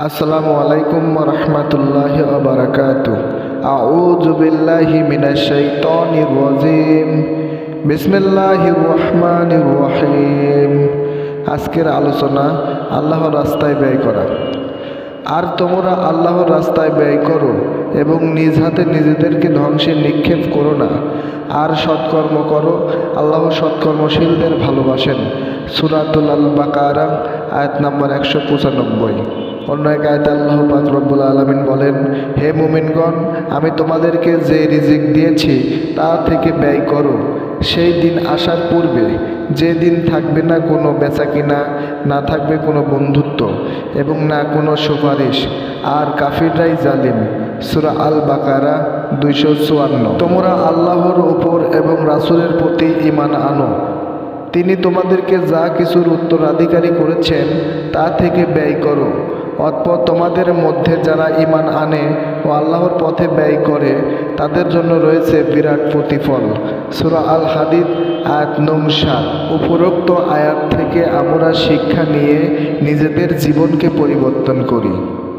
আসসালামু আলাইকুম রহমতুল্লাহ বারকাত আউযু বিল্লাহি মিনাশ শাইতানির রাজিম। বিসমিল্লাহির রহমানির রহিম। আজকের আলোচনা আল্লাহর রাস্তায় ব্যয় করা। আর তোমরা আল্লাহর রাস্তায় ব্যয় করো এবং নিজ হাতে নিজেদেরকে ধ্বংসে নিক্ষেপ করো না। আর সৎকর্ম করো, আল্লাহ সৎকর্মশীলদের ভালোবাসেন। সুরাতুল আল বাকারা আয়াত নম্বর একশো পঁচানব্বই। অন্য এক আয়ত আল্লাহ পাক রব্বুল আলমিন বলেন, হে মুমিনগণ, আমি তোমাদেরকে যে রিজিক দিয়েছি তা থেকে ব্যয় করো। সেই দিন আসার পূর্বে যে দিন থাকবে না কোনো বেচা কিনা না থাকবে কোনো বন্ধুত্ব এবং না কোনো সুপারিশ। আর কাফিররাই জালিম। সুরা আল বাকারা দুইশো চুয়ান্ন। তোমরা আল্লাহর ওপর এবং রাসূলের প্রতি ইমান আনো। তিনি তোমাদেরকে যা কিছুর উত্তরাধিকারী করেছেন তা থেকে ব্যয় করো। অতপর তোমাদের মধ্যে যারা ইমান আনে ও আল্লাহর পথে ব্যয় করে, তাদের জন্য রয়েছে বিরাট প্রতিফল। সুরা আল হাদিদ আয়াত নং সাত। উপরোক্ত আয়াত থেকে আমরা শিক্ষা নিয়ে নিজেদের জীবনকে পরিবর্তন করি।